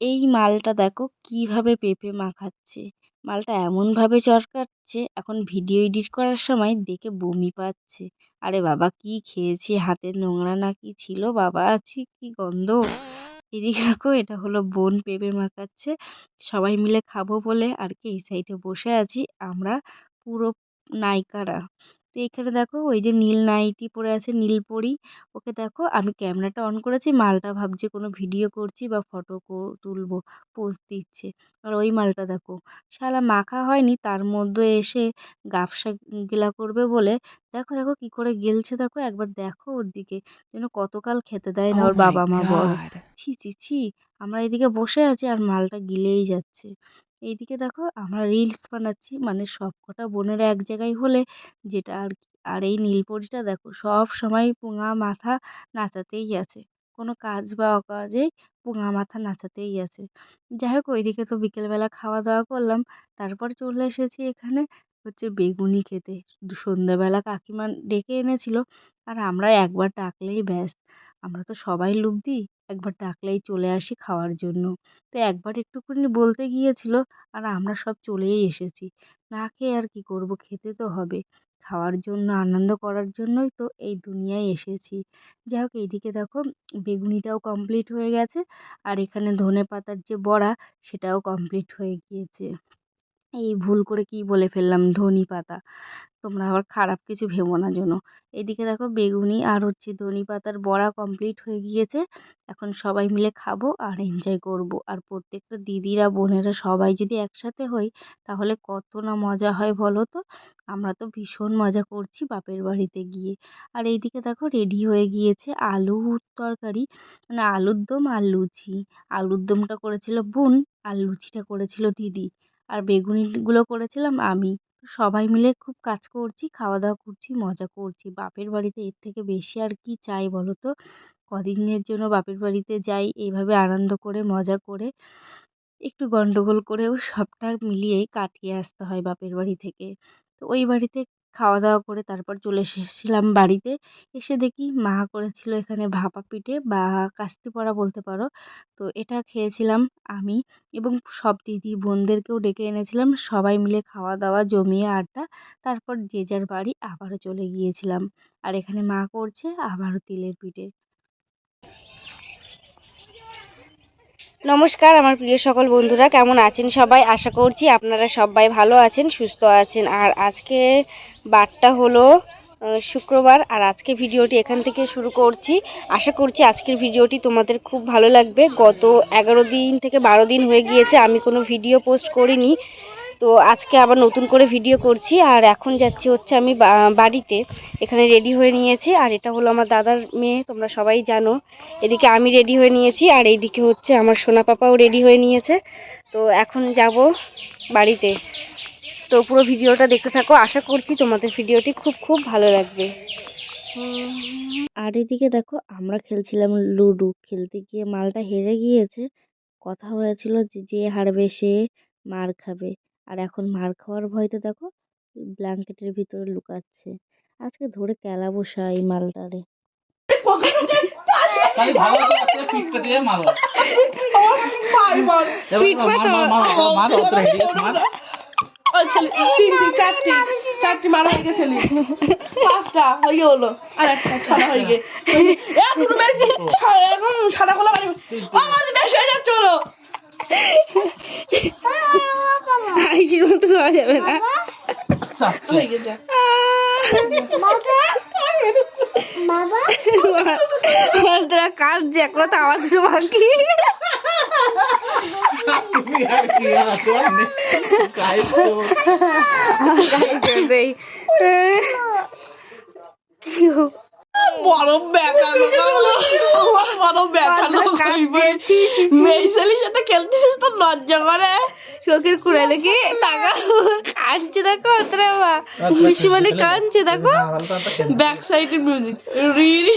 এই মালটা দেখো কীভাবে পেঁপে মাখাচ্ছে। মালটা এমনভাবে চটকাচ্ছে, এখন ভিডিও এডিট করার সময় দেখে বমি পাচ্ছে। আরে বাবা, কি খেয়েছি? হাতের নোংরা না কি ছিল? বাবা, ছি, কি গন্ধ। এদিকে দেখো, এটা হলো বোন পেঁপে মাখাচ্ছে। সবাই মিলে খাব বলে আর কি এই সাইডে বসে আছি। আমরা পুরো নায়িকারা তো এখানে দেখো ওই যে নীল নাইটি পরে আছে নীল পরি। ওকে দেখো আমি ক্যামেরাটা অন করেছি মালটা ভাবছে কোনো ভিডিও করছি বা ফটো তুলবো পোজ দিচ্ছে। আর ওই মালটা দেখো শালা মাখা হয়নি তার মধ্যে এসে গাফসা গিলা করবে বলে। দেখো দেখো কি করে গেলছে দেখো একবার দেখো ওর দিকে যেন কতকাল খেতে দেয় না Oh ওর বাবা মা বড় ছি ছি ছি আমরা এদিকে বসে আছি আর মালটা গিলেই যাচ্ছে। এইদিকে দেখো আমরা রিলস বানাচ্ছি মানে সব কটা বোনেরা এক জায়গায় হলে যেটা আর কি। আর এই নীলপরিটা দেখো সব সময় পুঙা মাথা নাচাতেই আছে। কোনো কাজ বা অকাজেই পুঙা মাথা নাচাতেই আছে। যাই হোক ওইদিকে তো বিকেলবেলা খাওয়া দাওয়া করলাম, তারপর চলে এসেছি এখানে হচ্ছে বেগুনি খেতে। সন্ধ্যাবেলা কাকিমা ডেকে এনেছিল, আর আমরা একবার ডাকলেই ব্যাস আমরা তো সবাই লুবদি একবার ডাকলেই চলে আসি খাওয়ার জন্য। তো একবার একটুখানি বলতে গিয়েছিল, আর আমরা সব চলেই এসেছি। না খেয়ে আর কি করব? খেতে তো হবে। খাওয়ার জন্য, আনন্দ করার জন্যই তো এই দুনিয়ায় এসেছি। যাই হোক, এইদিকে দেখো, বেগুনিটাও কমপ্লিট হয়ে গেছে। আর এখানে ধনে পাতার যে বড়া, সেটাও কমপ্লিট হয়ে গিয়েছে। এই ভুল করে কি বলে ফেললাম, ধনি পাতা। তোমরা আবার খারাপ কিছু ভেবো না যেন এদিকে দেখো বেগুনি আর হচ্ছে ধনি পাতার বড়া কমপ্লিট হয়ে গিয়েছে। এখন সবাই মিলে খাব আর এনজয় করব। আর প্রত্যেকটা দিদিরা, বোনেরা সবাই যদি একসাথে হই, তাহলে কত না মজা হয় বলো তো? আমরা তো ভীষণ মজা করছি বাপের বাড়িতে গিয়ে। আর এইদিকে দেখো রেডি হয়ে গিয়েছে আলু তরকারি। মানে আলুর দম আর লুচি। আলুর দমটা করেছিল বোন, আর লুচিটা করেছিল দিদি। আর বেগুনিগুলো করেছিলাম আমি। সবাই মিলে খুব কাজ করছি খাওয়া দাওয়া করছি, মজা করছি। বাপের বাড়িতে এর থেকে বেশি আর কি চাই বলো তো? কদিনের জন্য বাপের বাড়িতে যাই এইভাবে আনন্দ করে, মজা করে, একটু গন্ডগোল করেও সবটা মিলিয়েই কাটিয়ে আসতে হয় বাপের বাড়ি থেকে। তো ওই বাড়িতে খাওয়া দাওয়া করে তারপর চলে এসেছিলাম বাড়িতে। এসে দেখি মা করেছিল এখানে ভাপা পিঠে বা কাস্তি পড়া বলতে পারো। তো এটা খেয়েছিলাম আমি এবং সব দিদি বোনদেরকেও ডেকে এনেছিলাম। সবাই মিলে খাওয়া দাওয়া জমিয়ে আড্ডা, তারপর যে যার বাড়ি আবারও চলে গিয়েছিলাম। আর এখানে মা করছে আবারও তিলের পিঠে। নমস্কার, আমার প্রিয় সকল বন্ধুরা, কেমন আছেন সবাই? আশা করছি আপনারা সবাই ভালো আছেন, সুস্থ আছেন। আর আজকে বারটা হলো শুক্রবার, আর আজকে ভিডিওটি এখান থেকে শুরু করছি। আশা করছি আজকের ভিডিওটি তোমাদের খুব ভালো লাগবে। গত এগারো দিন থেকে বারো দিন হয়ে গিয়েছে, আমি কোনো ভিডিও পোস্ট করিনি। তো আজকে আবার নতুন করে ভিডিও করছি, আর এখন যাচ্ছি হচ্ছে আমি বাড়িতে। এখানে রেডি হয়ে নিয়েছি, আর এটা হলো আমার দাদার মেয়ে, তোমরা সবাই জানো। এদিকে আমি রেডি হয়ে নিয়েছি, আর এইদিকে হচ্ছে আমার সোনা পাপাও রেডি হয়ে নিয়েছে। তো এখন যাব বাড়িতে। তো পুরো ভিডিওটা দেখতে থাকো, আশা করছি তোমাদের ভিডিওটি খুব খুব ভালো লাগবে। আর এদিকে দেখো, আমরা খেলছিলাম লুডো। খেলতে গিয়ে মালটা হেরে গিয়েছে। কথা হয়েছিল যে যে হারবে সে মার খাবে। আর এখন মার খাওয়ার ভয়তে দেখো ব্ল্যাঙ্কেটের ভিতরে লুকাচ্ছে। আজকে ধরে কেলা বসা এই মালটারে। খালি চারটি চারটি মারা হয়ে গেছে পাঁচটা হয়ে হলো আর একটা ছড়া হয়ে সাদা গোলা বাড়ি ও হয়ে যাচ্ছে হলো আইসির মতো যাওয়া যাবে না। তোরা এখনও তো আওয়াজ বাকি? তুমি আর কি আছো গাই তো দেই বড় আমার বড় ব্যাটা লোক হইবে মেয়ে ছেলের সাথে খেলতেছিস তো লজ্জা করে। চোখের কুড়ে দেখি টাকা কাঁদছে দেখো তোরা বা খুশি মানে কাঁদছে দেখো। ব্যাক সাইডের মিউজিক রি রি।